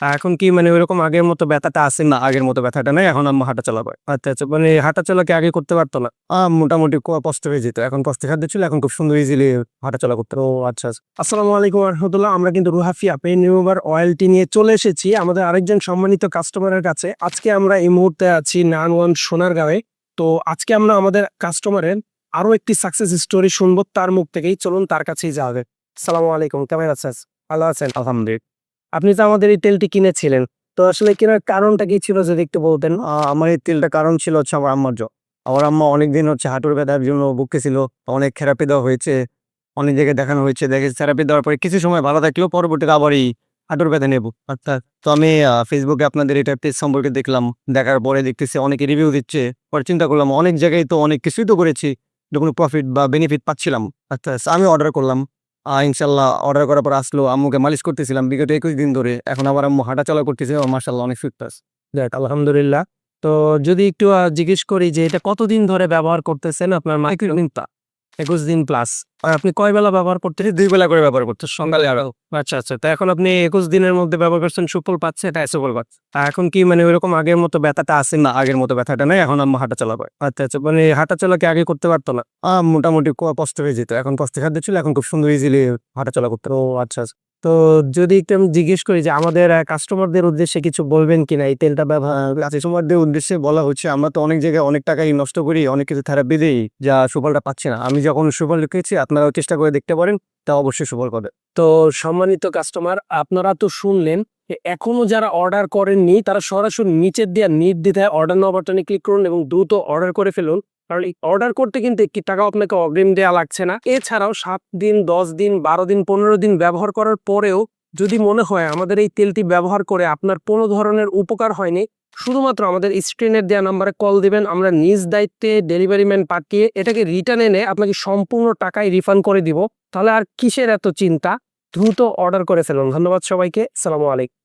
এখন কি মানে ওইরকম আগের মতো ব্যথাটা আছে না আগের মতো ব্যথাটা নেই এখন আম্মা হাঁটা চলা পায় আচ্ছা আচ্ছা মানে হাঁটা চলা কি আগে করতে পারতো না? আহ, মোটামুটি কষ্ট হয়ে যেত। এখন কষ্ট খাদ্য ছিল এখন খুব সুন্দর ইজিলি হাঁটা চলা করতে ও আচ্ছা আচ্ছা। আসসালামু আলাইকুম রহমতুল্লাহ আমরা কিন্তু রুহাফিয়া পেন রিমুভার অয়েলটি নিয়ে চলে এসেছি আমাদের আরেকজন সম্মানিত কাস্টমারের কাছে। আজকে আমরা এই মুহূর্তে আছি নান ওয়ান সোনার সোনারগাঁওয়ে। তো আজকে আমরা আমাদের কাস্টমারের আরও একটি সাকসেস স্টোরি শুনব তার মুখ থেকেই। চলুন তার কাছেই যাওয়া সালামু আলাইকুম কেমন আছেন? ভালো আছেন? আলহামদুলিল্লাহ। আপনি তো আমাদের এই তেলটি কিনেছিলেন, তো আসলে কেনার কারণটা কি ছিল যদি একটু বলতেন? আমার এই তেলটা কারণ ছিল হচ্ছে আমার আম্মার জ্বর। আমার আম্মা অনেকদিন হচ্ছে হাঁটুর ব্যথার জন্য ভুগতেছিল, অনেক থেরাপি দেওয়া হয়েছে, অনেক জায়গায় দেখানো হয়েছে, দেখে থেরাপি দেওয়ার পরে কিছু সময় ভালো থাকলেও পরবর্তীতে আবার এই হাঁটুর ব্যথা নেব। আচ্ছা তো আমি ফেসবুকে আপনাদের এটা পেজ সম্পর্কে দেখলাম, দেখার পরে দেখতেছি অনেকে রিভিউ দিচ্ছে, পরে চিন্তা করলাম অনেক জায়গায় তো অনেক কিছুই তো করেছি কোনো প্রফিট বা বেনিফিট পাচ্ছিলাম। আচ্ছা আমি অর্ডার করলাম ইনশাল্লাহ অর্ডার করার পর আসলো আম্মুকে মালিশ করতেছিলাম বিগত একুশ দিন ধরে। এখন আবার আম্মু হাঁটা চলা করতেছে মার্শাল্লাহ অনেক ফিট আছে। যাক আলহামদুলিল্লাহ। তো যদি একটু জিজ্ঞেস করি যে এটা কতদিন ধরে ব্যবহার করতেছেন আপনার মা? একুশ দিন প্লাস আপনি কয় বেলা ব্যবহার করতেছেন? দুই বেলা করে ব্যবহার করতে সকালে আরও। আচ্ছা আচ্ছা। তো এখন আপনি একুশ দিনের মধ্যে ব্যবহার করছেন সুফল পাচ্ছে? এটা সুফল পাচ্ছে। এখন কি মানে ওইরকম আগের মতো ব্যথাটা আছে? না আগের মতো ব্যথাটা নেই এখন আম্মা হাঁটা চলা পায় আচ্ছা আচ্ছা। মানে হাঁটা চলা কি আগে করতে পারতো না? মোটামুটি কষ্ট হয়ে যেত। এখন কষ্ট খাদ্য ছিল এখন খুব সুন্দর ইজিলি হাঁটা চলা করতে ও আচ্ছা আচ্ছা। তো যদি একটু আমি জিজ্ঞেস করি যে আমাদের কাস্টমারদের উদ্দেশ্যে কিছু বলবেন কিনা? এই তেলটা ব্যবহার কাস্টমারদের উদ্দেশ্যে বলা হচ্ছে আমরা তো অনেক জায়গায় অনেক টাকাই নষ্ট করি অনেক কিছু থেরাপি দিই যা সুফলটা পাচ্ছি না। আমি যখন সুফল লিখেছি আপনারাও চেষ্টা করে দেখতে পারেন তা অবশ্যই সুফল পাবে তো সম্মানিত কাস্টমার আপনারা তো শুনলেন এখনও যারা অর্ডার করেননি তারা সরাসরি নিচের দেওয়া নির্দ্বিধায় অর্ডার নাও বাটনে ক্লিক করুন এবং দ্রুত অর্ডার করে ফেলুন। কারণ অর্ডার করতে কিন্তু একটি টাকাও আপনাকে অগ্রিম দেওয়া লাগছে না। এছাড়াও সাত দিন, দশ দিন, বারো দিন, পনেরো দিন ব্যবহার করার পরেও যদি মনে হয় আমাদের এই তেলটি ব্যবহার করে আপনার কোনো ধরনের উপকার হয়নি, শুধুমাত্র আমাদের স্ক্রিনের দেওয়া নাম্বারে কল দিবেন, আমরা নিজ দায়িত্বে ডেলিভারি ম্যান পাঠিয়ে এটাকে রিটার্ন এনে আপনাকে সম্পূর্ণ টাকায় রিফান্ড করে দিব। তাহলে আর কিসের এত চিন্তা? দ্রুত অর্ডার করে ফেলুন। ধন্যবাদ সবাইকে। সালামু আলাইকুম।